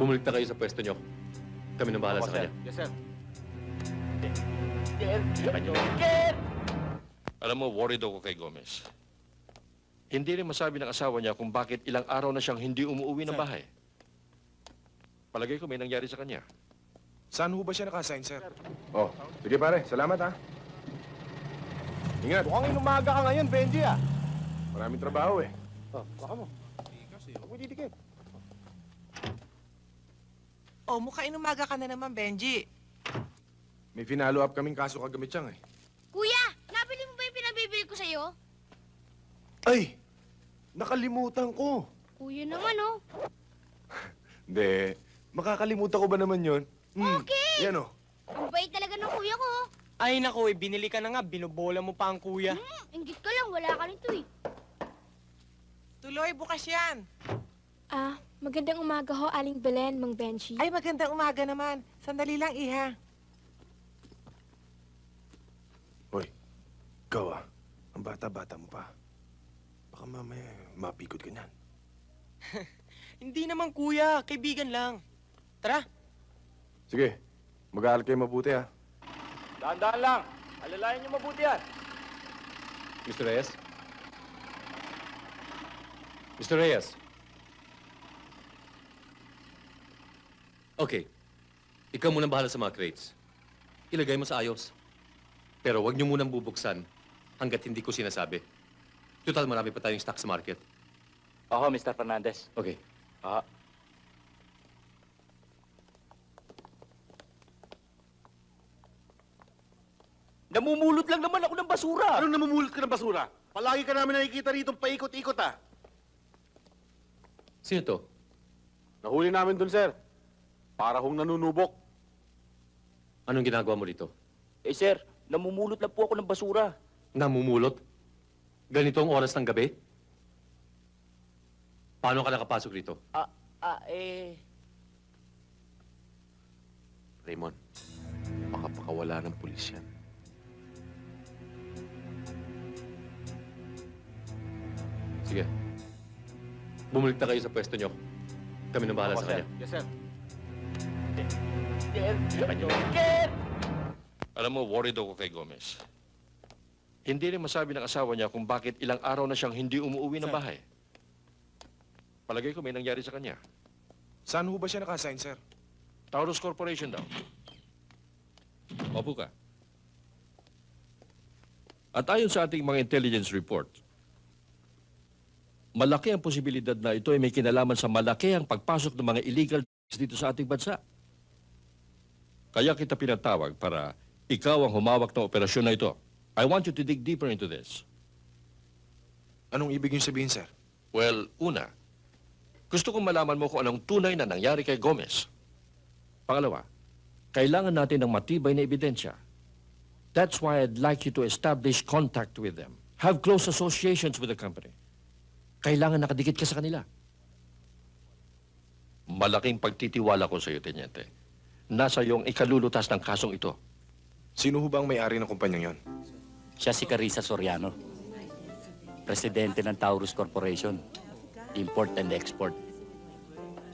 Bumalik na kayo sa pwesto nyo. Kami nang bahala Opo, sa sir. kanya. Yes, sir. Alam mo, worried ako kay Gomez. Hindi rin masabi ng asawa niya kung bakit ilang araw na siyang hindi umuwi ng bahay. Palagay ko may nangyari sa kanya. Saan ho ba siya nakasign, sir? Oh, sige pare. Salamat, ha. Ingat. Mukhang inumaga ka ngayon, Benji, ah. Maraming trabaho, eh. Oh, baka mo. Huwag mo didikit. Oh, mukhang inumaga ka na naman, Benji. May finalo up kaming kaso kagamit siyang, eh. Kuya, nabili mo ba yung pinabibili ko sa'yo? Ay! Nakalimutan ko. Kuya naman, oh. Hindi. Makakalimutan ko ba naman yon? Hmm. Okay. Yan, oh. Ang bait talaga ng kuya ko. oh. Ay nako, eh, binili ka na nga, binubola mo pa ang kuya. Hmm, inggit ka lang, wala ka nito eh. Tuloy, bukas yan. Ah, magandang umaga ho, Aling Belen, Mang Benji. Ay, magandang umaga naman. Sandali lang, Iha. Hoy, ikaw, ah. Ang bata-bata mo pa. Baka mamaya mapikot ka niyan. Hindi naman kuya, kaibigan lang. Tara. Sige. Mag-aaral kayo mabuti, ha. Dahan-dahan lang. Alalayan niyo mabuti yan. Mr. Reyes? Mr. Reyes? Okay. Ikaw munang bahala sa mga crates. Ilagay mo sa ayos. Pero huwag niyo munang bubuksan hanggat hindi ko sinasabi. Total, marami pa tayong stock sa market. Oo, Mr. Fernandez. Okay. Ah. Namumulot lang naman ako ng basura. Anong namumulot ka ng basura? Palagi ka namin nakikita rito paikot-ikot ah. Sino to? Nahuli namin dun, sir. Para hong nanunubok. Anong ginagawa mo dito? Eh, sir, namumulot lang po ako ng basura. Namumulot? Ganito ang oras ng gabi? Paano ka nakapasok rito? Ah, ah, eh... Raymond, baka pakawala ng pulis yan. Sige. Bumalik na kayo sa pwesto nyo. Kami nang bahala Opo, sa sir. kanya. Yes, sir. Alam mo, worried ako kay Gomez. Hindi rin masabi ng asawa niya kung bakit ilang araw na siyang hindi umuwi ng bahay. Palagay ko may nangyari sa kanya. Saan ho ba siya nakasign, sir? Taurus Corporation daw. Opo ka. At ayon sa ating mga intelligence report, malaki ang posibilidad na ito ay may kinalaman sa malaki ang pagpasok ng mga illegal dito sa ating bansa. Kaya kita pinatawag para ikaw ang humawak ng operasyon na ito. I want you to dig deeper into this. Anong ibig niyo sabihin, sir? Well, una, gusto kong malaman mo kung anong tunay na nangyari kay Gomez. Pangalawa, kailangan natin ng matibay na ebidensya. That's why I'd like you to establish contact with them. Have close associations with the company. Kailangan nakadikit ka sa kanila. Malaking pagtitiwala ko sa iyo, Tenyente. Nasa iyong ikalulutas ng kasong ito. Sino ho ba ang may-ari ng kumpanyang yon? Siya si Carissa Soriano, presidente ng Taurus Corporation, import and export.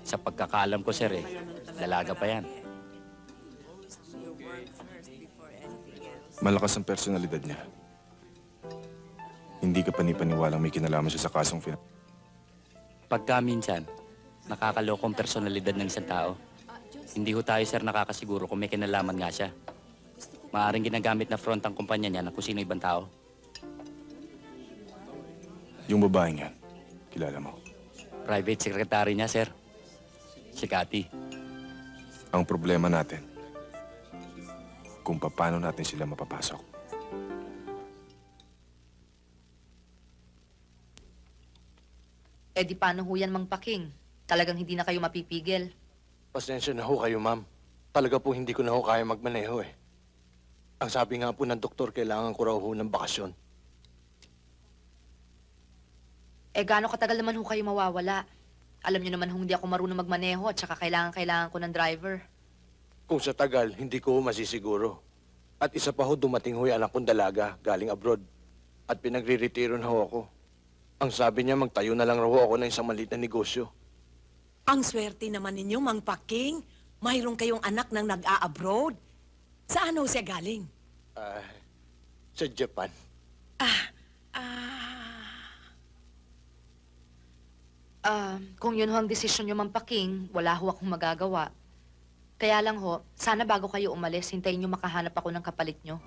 Sa pagkakaalam ko, sir, eh, dalaga pa yan. Malakas ang personalidad niya. Hindi ka panipaniwalang may kinalaman siya sa kasong fin... Pagka minsan, nakakalokong personalidad ng isang tao, hindi ho tayo, sir, nakakasiguro kung may kinalaman nga siya. Maaring ginagamit na front ang kumpanya niya na kung sino ibang tao. Yung babaeng yan, kilala mo. Private secretary niya, sir. Si Cathy. Ang problema natin, kung paano natin sila mapapasok. Eh di paano ho yan, Mang Paking? Talagang hindi na kayo mapipigil. Pasensya na ho kayo, ma'am. Talaga po hindi ko na ho kaya magmaneho eh. Ang sabi nga po ng doktor, kailangan ko raw ho ng bakasyon. Eh gaano katagal naman ho kayo mawawala? Alam niyo naman ho hindi ako marunong magmaneho at saka kailangan-kailangan ko ng driver. Kung sa tagal, hindi ko ho masisiguro. At isa pa ho, dumating ho yung anak kong dalaga, galing abroad. At pinagre-retiro na ho ako. Ang sabi niya, magtayo na lang raw ako ng isang maliit na negosyo. Ang swerte naman ninyo, Mang Paking. Mayroon kayong anak nang nag-a-abroad. Saan ho siya galing? Ah, sa Japan. Ah, Ah, kung yun ho ang desisyon nyo, Mang Paking, wala ho akong magagawa. Kaya lang ho, sana bago kayo umalis, hintayin nyo makahanap ako ng kapalit nyo.